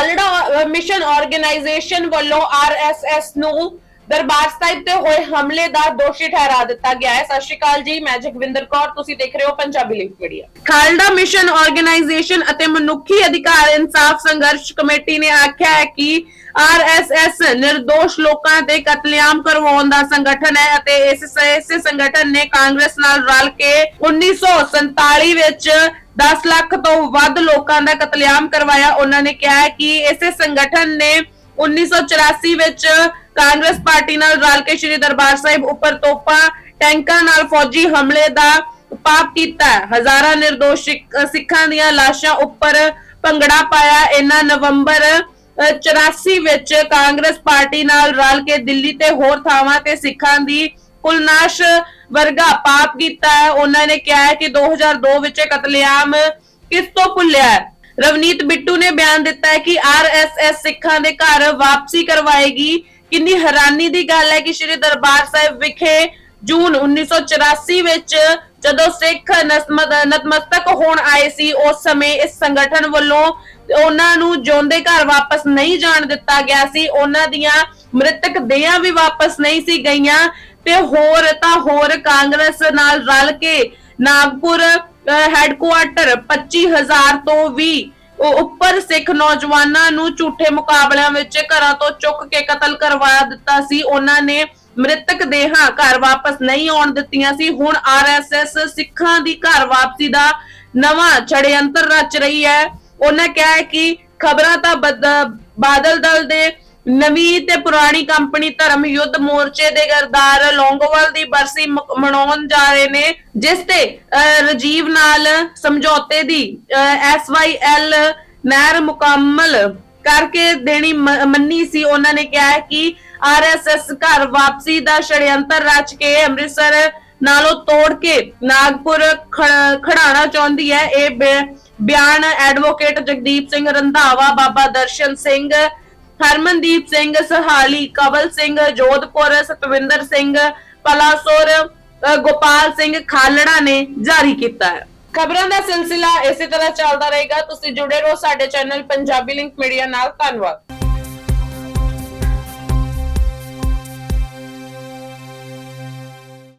Khalra mission organisation ਵੱਲੋਂ RSS ਨੂੰ ਦਰਬਾਰ ਸਾਹਿਬ ਤੇ ਹੋਏ ਹਮਲੇ ਦਾ ਦੋਸ਼ੀ ਠਹਿਰਾ ਦਿੱਤਾ ਗਿਆ ਹੈ। ਸਤਿ ਸ਼੍ਰੀ ਅਕਾਲ ਜੀ, ਮੈਂ ਜਗਵਿੰਦਰ ਕੌਰ, ਤੁਸੀਂ ਦੇਖ ਰਹੇ ਹੋ Punjabi link media Khalra mission organisation ਅਤੇ ਮਨੁੱਖੀ ਅਧਿਕਾਰ ਇਨਸਾਫ ਸੰਘਰਸ਼ ਕਮੇਟੀ ਨੇ ਆਖਿਆ ਹੈ ਕਿ ਆਰ ਐਸ ਐਸ ਨਿਰਦੋਸ਼ ਲੋਕਾਂ ਤੇ ਕਤਲੇਆਮ ਕਰਵਾਉਣ ਦਾ ਸੰਗਠਨ ਹੈ ਅਤੇ ਇਸ ਇਸੇ ਸੰਗਠਨ ਨੇ ਕਾਂਗਰਸ ਨਾਲ ਰਲ ਕੇ 1947 ਵਿੱਚ 10 ਲੱਖ ਤੋਂ ਵੱਧ ਲੋਕਾਂ ਦਾ ਕਤਲੇਆਮ ਕਰਵਾਇਆ। ਉਹਨਾਂ ਨੇ ਕਿਹਾ ਕਿ ਇਸੇ ਸੰਗਠਨ ਨੇ 1984 ਵਿੱਚ ਕਾਂਗਰਸ ਪਾਰਟੀ ਨਾਲ ਰਲ ਕੇ ਸ਼੍ਰੀ ਦਰਬਾਰ ਸਾਹਿਬ ਉੱਪਰ ਤੋਪਾਂ ਟੈਂਕਾਂ ਨਾਲ ਫੌਜੀ ਹਮਲੇ ਦਾ ਪਾਪ ਕੀਤਾ। ਹਜ਼ਾਰਾਂ ਨਿਰਦੋਸ਼ ਸਿੱਖਾਂ ਦੀਆਂ ਲਾਸ਼ਾਂ ਉੱਪਰ ਭੰਗੜਾ ਪਾਇਆ। ਇਹਨਾਂ ਨਵੰਬਰ 84 ਵਿੱਚ ਕਾਂਗਰਸ ਪਾਰਟੀ ਨਾਲ ਰਲ ਕੇ ਦਿੱਲੀ ਤੇ ਹੋਰ ਥਾਵਾਂ ਤੇ ਸਿੱਖਾਂ ਦੀ ਕੁਲਨਾਸ਼ ਵਰਗਾ ਪਾਪ ਕੀਤਾ ਹੈ। ਉਹਨਾਂ ਨੇ ਕਿਹਾ ਹੈ ਕਿ 2002 ਵਿੱਚ ਇਹ ਕਤਲੇਆਮ ਕਿਸ ਤੋਂ ਭੁੱਲਿਆ ਰਵਨੀਤ ਬਿੱਟੂ ਨੇ ਬਿਆਨ ਦਿੱਤਾ ਹੈ ਕਿ ਆਰਐਸਐਸ ਸਿੱਖਾਂ ਦੇ ਘਰ ਵਾਪਸੀ ਕਰਵਾਏਗੀ। ਕਿੰਨੀ ਹੈਰਾਨੀ ਦੀ ਗੱਲ ਹੈ ਕਿ ਸ਼੍ਰੀ ਦਰਬਾਰ ਸਾਹਿਬ ਵਿਖੇ ਜੂਨ 1984 ਵਿੱਚ ਜਦੋਂ ਸਿੱਖ ਨਤਮਸਤਕ ਹੋਣ ਆਏ ਸੀ, ਉਸ ਸਮੇਂ ਇਸ ਸੰਗਠਨ ਵੱਲੋਂ ਉਹਨਾਂ ਨੂੰ ਜਿਉਂਦੇ ਘਰ ਵਾਪਸ ਨਹੀਂ ਜਾਣ ਦਿੱਤਾ ਗਿਆ ਸੀ। ਉਹਨਾਂ ਦੀਆਂ ਮ੍ਰਿਤਕ ਦੇਹਾਂ ਵੀ ਵਾਪਸ ਨਹੀਂ ਸੀ ਗਈਆਂ ਤੇ ਹੋਰ ਤਾਂ ਹੋਰ ਕਾਂਗਰਸ ਨਾਲ ਰਲ ਕੇ ਨਾਗਪੁਰ ਹੈੱਡਕੁਆਰਟਰ 25000 ਤੋਂ ਵੀ ਉੱਪਰ ਸਿੱਖ ਨੌਜਵਾਨਾਂ ਨੂੰ ਝੂਠੇ ਮੁਕਾਬਲਿਆਂ ਵਿੱਚ ਘਰਾਂ ਤੋਂ ਚੁੱਕ ਕੇ ਕਤਲ ਕਰਵਾ ਦਿੱਤਾ ਸੀ। ਉਹਨਾਂ ਨੇ ਮ੍ਰਿਤਕ ਦੇਹਾਂ ਘਰ ਵਾਪਸ ਨਹੀਂ ਆਉਣ ਦਿੱਤੀਆਂ ਸੀ। ਹੁਣ ਆਰਐਸਐਸ ਸਿੱਖਾਂ ਦੀ ਘਰ ਵਾਪਸੀ ਦਾ ਨਵਾਂ ਛੜਯੰਤਰ ਰਚ ਰਹੀ ਹੈ। ਉਹਨਾਂ ਕਿਹਾ ਹੈ ਕਿ ਖਬਰਾਂ ਤਾਂ ਬਾਦਲ ਦਲ ਦੇ ਨਵੀਂ ਤੇ ਪੁਰਾਣੀ ਕੰਪਨੀ ਧਰਮ ਯੁੱਧ ਮੋਰਚੇ ਦੇ ਗਰਦਾਰ ਲੌਂਗੋਵਾਲ ਦੀ ਬਰਸੀ ਮਨਾਉਣ ਜਾ ਰਹੇ ਨੇ ਜਿਸ ਤੇ ਅਹ, ਰਾਜੀਵ ਨਾਲ ਸਮਝੌਤੇ ਦੀ ਐਸਵਾਈਐਲ ਨਹਿਰ ਮੁਕੰਮਲ ਕਰਕੇ ਦੇਣੀ ਮੰਨੀ ਸੀ। ਉਹਨਾਂ ਨੇ ਕਿਹਾ ਕਿ ਆਰਐਸਐਸ ਘਰ ਵਾਪਸੀ ਦਾ ਛੜਯੰਤਰ ਰਚ ਕੇ ਅੰਮ੍ਰਿਤਸਰ ਨਾਲੋਂ ਤੋੜ ਕੇ ਨਾਗਪੁਰ ਖ- ਚਾਹੁੰਦੀ ਹੈ। ਇਹ ਬਿਆਨ ਐਡਵੋਕੇਟ ਜਗਦੀਪ ਸਿੰਘ ਰੰਧਾਵਾ, ਬਾਬਾ ਦਰਸ਼ਨ ਸਿੰਘ, ਹਰਮਨਦੀਪ ਸਿੰਘ, ਸਹਾਲੀ, ਕਵਲ ਸਿੰਘ, ਜੋਧਪੁਰ, ਸਤਵਿੰਦਰ ਸਿੰਘ, ਪਲਾਸੋਰ ਗੋਪਾਲ ਸਿੰਘ ਖਾਲੜਾ ਨੇ ਜਾਰੀ ਕੀਤਾ ਹੈ। ਖਬਰਾਂ ਦਾ ਸਿਲਸਿਲਾ ਇਸੇ ਤਰ੍ਹਾਂ ਚੱਲਦਾ ਰਹੇਗਾ। ਤੁਸੀਂ ਜੁੜੇ ਰਹੋ ਸਾਡੇ ਚੈਨਲ ਪੰਜਾਬੀ ਲਿੰਕ ਮੀਡੀਆ ਨਾਲ। ਧੰਨਵਾਦ।